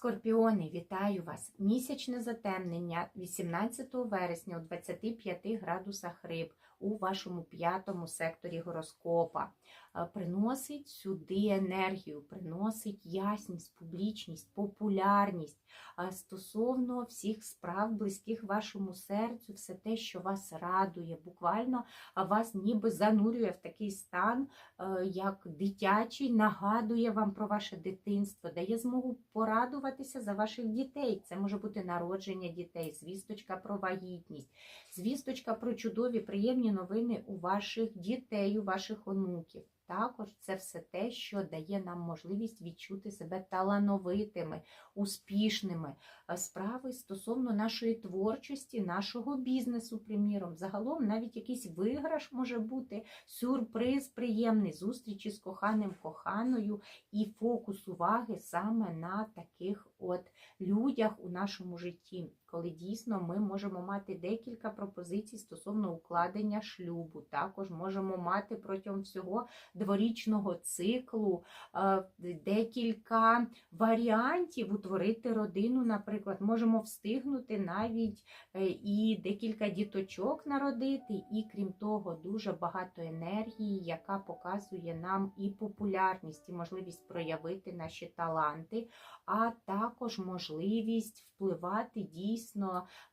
Скорпіони, вітаю вас! Місячне затемнення 18 вересня у 25 градусах риб у вашому п'ятому секторі гороскопа. Е, Приносить сюди енергію, приносить ясність, публічність, популярність е, стосовно всіх справ, близьких вашому серцю, все те, що вас радує, буквально е, вас ніби занурює в такий стан, як дитячий, нагадує вам про ваше дитинство, дає змогу порадуватися за ваших дітей. Це може бути народження дітей, звісточка про вагітність, звісточка про чудові, приємні новини у ваших дітей, у ваших онуків. Також це все те, що дає нам можливість відчути себе талановитими, успішними. Е, Справи стосовно нашої творчості, нашого бізнесу, приміром. Загалом навіть якийсь виграш може бути, сюрприз приємний, зустрічі з коханим, коханою і фокус уваги саме на таких от людях у нашому житті, коли дійсно ми можемо мати декілька пропозицій стосовно укладення шлюбу. Також можемо мати протягом всього дворічного циклу е, декілька варіантів утворити родину, наприклад, можемо встигнути навіть е, і декілька діточок народити, і крім того, дуже багато енергії, яка показує нам і популярність, і можливість проявити наші таланти, а також можливість впливати дійсно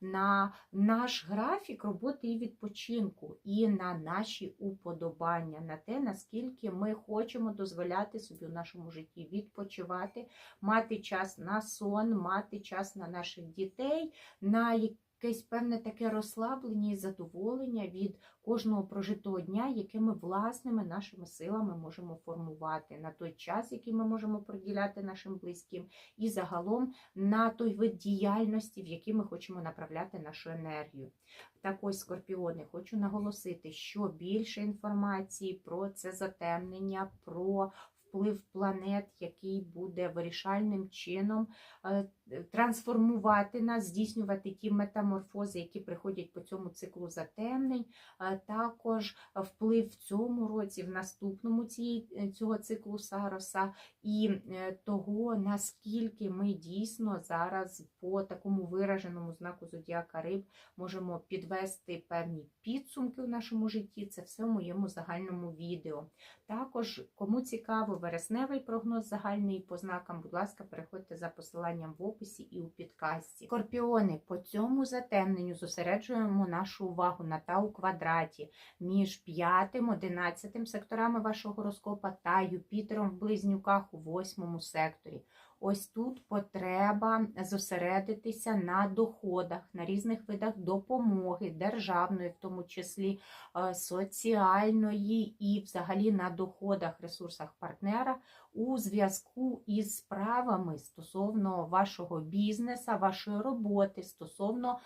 на наш графік роботи і відпочинку, і на наші уподобання, на те, наскільки ми хочемо дозволяти собі в нашому житті відпочивати, мати час на сон, мати час на наших дітей, на якесь певне таке розслаблення і задоволення від кожного прожитого дня, яке ми власними нашими силами можемо формувати на той час, який ми можемо приділяти нашим близьким, і загалом на той вид діяльності, в який ми хочемо направляти нашу енергію. Так ось, скорпіони, хочу наголосити, що більше інформації про це затемнення, про вплив планет, який буде вирішальним чином е, трансформувати нас, здійснювати ті метаморфози, які приходять по цьому циклу затемнень. Е, Також вплив в цьому році, в наступному цієї- цього циклу Сароса, і е, того, наскільки ми дійсно зараз по такому вираженому знаку Зодіака Риб можемо підвести певні підсумки в нашому житті. Це все в моєму загальному відео. Також, кому цікаво, вересневий прогноз загальний по знакам, будь ласка, переходьте за посиланням в описі і у підкасті. Скорпіони, по цьому затемненню зосереджуємо нашу увагу на тау квадраті між 5, 11 секторами вашого гороскопа та Юпітером в близнюках у 8 секторі. Ось тут потреба зосередитися на доходах, на різних видах допомоги, державної, в тому числі е, соціальної і взагалі на доходах, ресурсах партнера у зв'язку із справами стосовно вашого бізнесу, вашої роботи, стосовно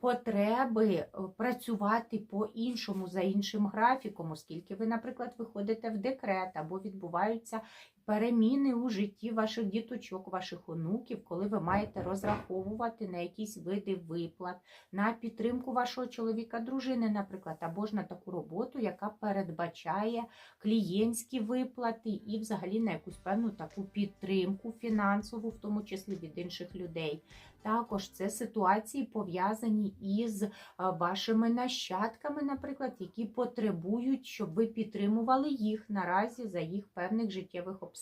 потреби е, працювати по-іншому за іншим графіком, оскільки ви, наприклад, виходите в декрет або відбуваються переміни у житті ваших діточок, ваших онуків, коли ви маєте розраховувати на якісь види виплат, на підтримку вашого чоловіка, дружини, наприклад, або ж на таку роботу, яка передбачає клієнтські виплати і взагалі на якусь певну таку підтримку фінансову, в тому числі від інших людей. Також це ситуації пов'язані із е, вашими нащадками, наприклад, які потребують, щоб ви підтримували їх наразі за їх певних життєвих обставин.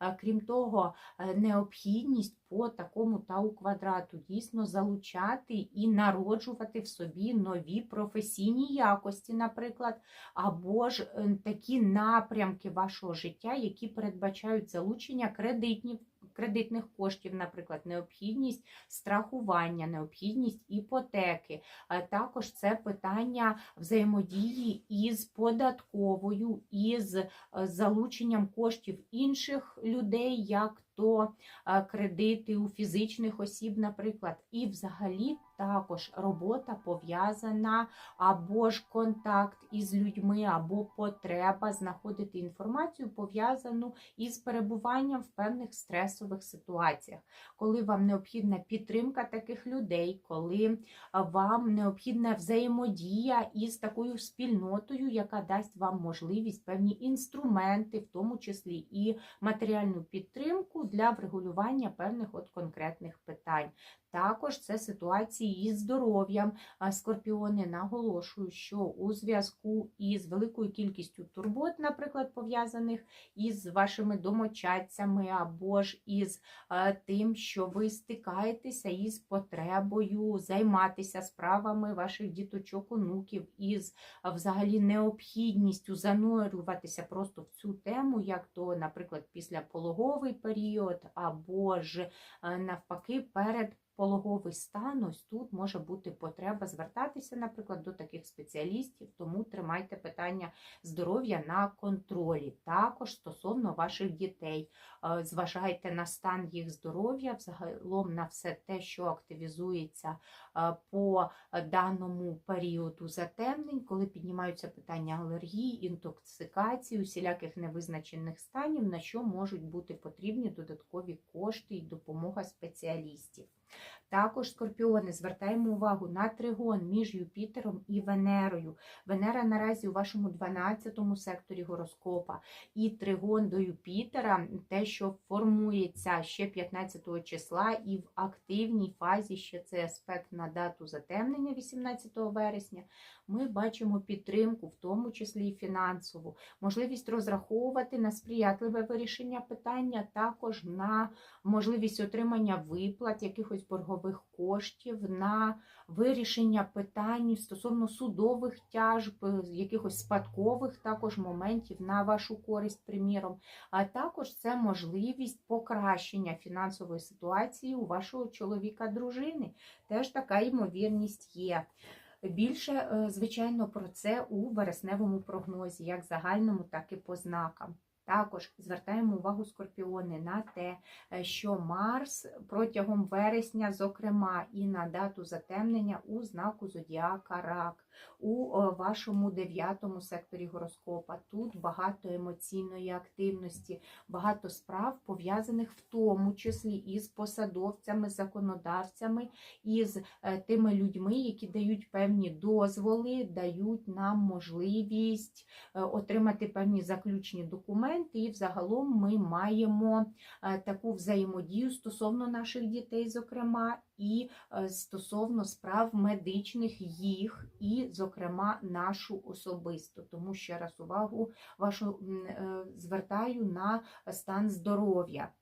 Е, Крім того, е, необхідність по такому тау квадрату дійсно залучати і народжувати в собі нові професійні якості, наприклад, або ж е, такі напрямки вашого життя, які передбачають залучення кредитів. Кредитних коштів, наприклад, необхідність страхування, необхідність іпотеки. Також це питання взаємодії із податковою, із е, залученням коштів інших людей, як то е, кредити у фізичних осіб, наприклад, і взагалі також робота пов'язана або ж контакт із людьми, або потреба знаходити інформацію пов'язану із перебуванням в певних стресових ситуаціях, коли вам необхідна підтримка таких людей, коли вам необхідна взаємодія із такою спільнотою, яка дасть вам можливість певні інструменти, в тому числі і матеріальну підтримку для врегулювання певних от конкретних питань. Також це ситуації із здоров'ям. Скорпіони наголошую, що у зв'язку із великою кількістю турбот, наприклад, пов'язаних із вашими домочадцями, або ж із е, тим, що ви стикаєтеся із потребою займатися справами ваших діточок, онуків, із е, взагалі необхідністю занурюватися просто в цю тему, як то, наприклад, післяпологовий період, або ж е, навпаки, перед пологовий стан, ось тут може бути потреба звертатися, наприклад, до таких спеціалістів, тому тримайте питання здоров'я на контролі. Також стосовно ваших дітей. Е, Зважайте на стан їх здоров'я, взагалом на все те, що активізується е, по даному періоду затемнень, коли піднімаються питання алергії, інтоксикації, усіляких невизначених станів, на що можуть бути потрібні додаткові кошти і допомога спеціалістів. Також скорпіони звертаємо увагу на тригон між Юпітером і Венерою. Венера наразі у вашому 12 секторі гороскопа. І тригон до Юпітера, те, що формується ще 15 числа, і в активній фазі ще цей аспект на дату затемнення 18 вересня. Ми бачимо підтримку, в тому числі і фінансову, можливість розраховувати на сприятливе вирішення питання, також на можливість отримання виплат, якихось боргових коштів, на вирішення питань стосовно судових тяжб, якихось спадкових також моментів на вашу користь, приміром. А також це можливість покращення фінансової ситуації у вашого чоловіка-дружини. Теж така ймовірність є. Більше, е, звичайно, про це у вересневому прогнозі, як загальному, так і по знакам. Також звертаємо увагу скорпіони на те, е, що Марс протягом вересня, зокрема, і на дату затемнення у знаку Зодіака Рак, у е, вашому дев'ятому секторі гороскопа. Тут багато емоційної активності, багато справ пов'язаних в тому числі із посадовцями, законодавцями, із е, тими людьми, які дають певні дозволи, дають нам можливість отримати певні заключні документи і взагалом ми маємо е, таку взаємодію стосовно наших дітей, зокрема, і е, стосовно справ медичних їх, і, зокрема, нашу особисту. Тому ще раз увагу вашу е, звертаю на стан здоров'я.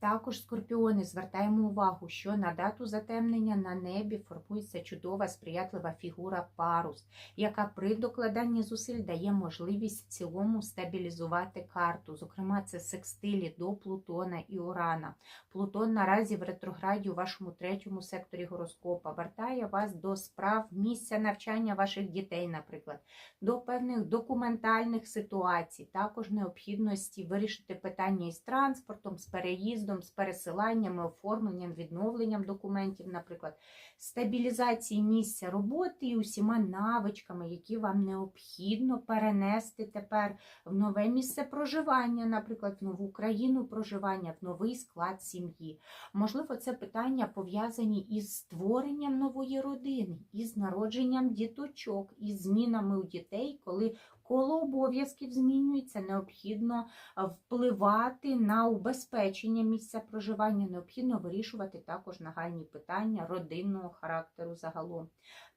Також скорпіони звертаємо увагу, що на дату затемнення на небі формується чудова сприятлива фігура парус, яка при докладанні зусиль дає можливість в цілому стабілізувати карту. Зокрема, це секстилі до Плутона і Урана. Плутон наразі в ретрограді у вашому третьому секторі гороскопа вертає вас до справ місця навчання ваших дітей, наприклад, до певних документальних ситуацій, також необхідності вирішити питання із транспортом, з переїздом з пересиланнями, оформленням, відновленням документів, наприклад, стабілізації місця роботи і усіма навичками, які вам необхідно перенести тепер в нове місце проживання, наприклад, в нову країну проживання, в новий склад сім'ї. Можливо, це питання пов'язані із створенням нової родини, із народженням діточок, із змінами у дітей, коли коло обов'язків змінюється, необхідно впливати на убезпечення місця проживання, необхідно вирішувати також нагальні питання родинного характеру загалом.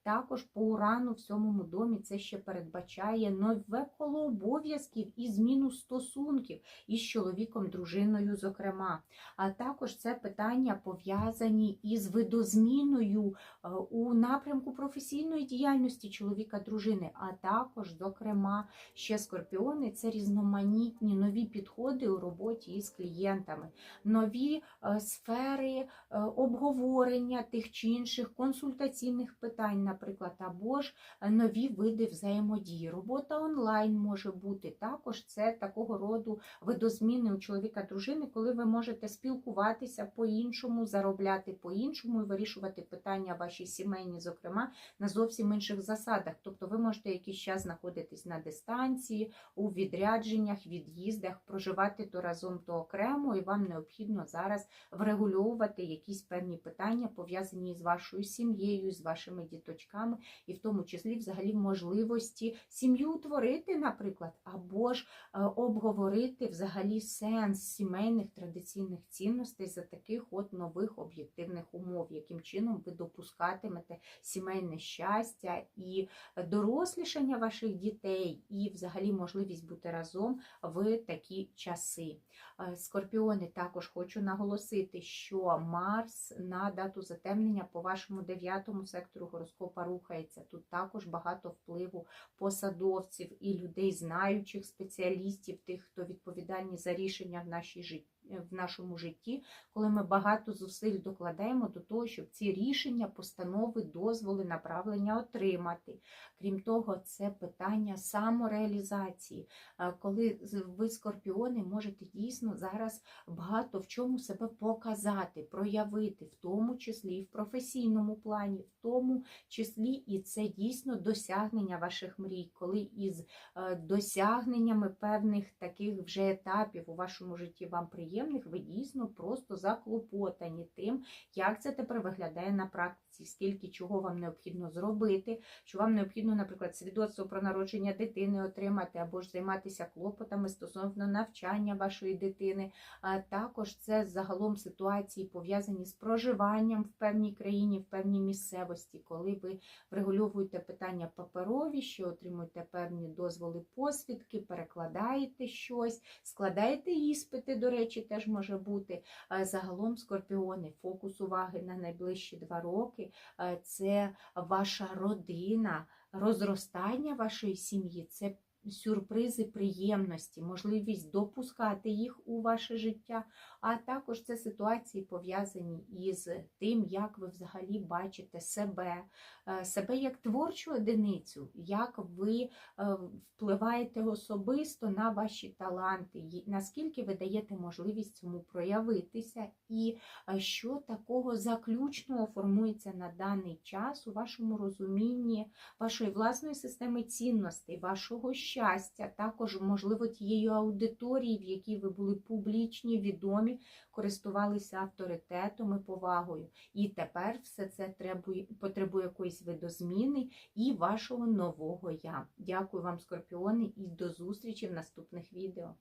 Також по урану в сьомому домі це ще передбачає нове коло обов'язків і зміну стосунків із чоловіком, дружиною, зокрема. А також це питання пов'язані із видозміною е, у напрямку професійної діяльності чоловіка-дружини, а також, зокрема, зокрема, ще скорпіони це різноманітні нові підходи у роботі із клієнтами, нові е, сфери е, обговорення тих чи інших консультаційних питань, наприклад, або ж е, нові види взаємодії. Робота онлайн може бути. Також це такого роду видозміни у чоловіка дружини, коли ви можете спілкуватися по-іншому, заробляти по-іншому і вирішувати питання ваші сімейні, зокрема, на зовсім інших засадах. Тобто ви можете якийсь час знаходитись на дистанції, у відрядженнях, від'їздах, проживати то разом, то окремо, і вам необхідно зараз врегульовувати якісь певні питання, пов'язані з вашою сім'єю, з вашими діточками, і в тому числі взагалі можливості сім'ю утворити, наприклад, або ж е, обговорити взагалі сенс сімейних традиційних цінностей за таких от нових об'єктивних умов, яким чином ви допускатимете сімейне щастя і дорослішання ваших дітей, і взагалі можливість бути разом в такі часи. Е, Скорпіони також хочу наголосити, що Марс на дату затемнення по вашому дев'ятому сектору гороскопа рухається. Тут також багато впливу посадовців і людей, знаючих спеціалістів, тих, хто відповідальні за рішення в нашій житті. В нашому житті, коли ми багато зусиль докладаємо до того, щоб ці рішення, постанови, дозволи, направлення отримати. Крім того, це питання самореалізації, Е, коли ви скорпіони можете дійсно зараз багато в чому себе показати, проявити, в тому числі і в професійному плані, в тому числі і це дійсно досягнення ваших мрій, коли із е, досягненнями певних таких вже етапів у вашому житті вам приємних, ви дійсно просто заклопотані тим, як це тепер виглядає на практиці, скільки чого вам необхідно зробити, що вам необхідно, наприклад, свідоцтво про народження дитини отримати, або ж займатися клопотами стосовно навчання вашої дитини. Також це загалом ситуації пов'язані з проживанням в певній країні, в певній місцевості, коли ви врегульовуєте питання паперові, що отримуєте певні дозволи посвідки, перекладаєте щось, складаєте іспити, до речі, теж може бути. Е, Загалом скорпіони, фокус уваги на найближчі два роки е, це ваша родина, розростання вашої сім'ї, це сюрпризи приємності, можливість допускати їх у ваше життя, а також це ситуації пов'язані із тим, як ви взагалі бачите себе, е, себе як творчу одиницю, як ви е, впливаєте особисто на ваші таланти, наскільки ви даєте можливість цьому проявитися, і е, що такого заключного формується на даний час у вашому розумінні вашої власної системи цінностей, вашого щастя, також, можливо, тієї аудиторії, в якій ви були публічні, відомі, користувалися авторитетом і повагою. І тепер все це требує, потребує якоїсь видозміни і вашого нового я. Дякую вам, скорпіони, і до зустрічі в наступних відео.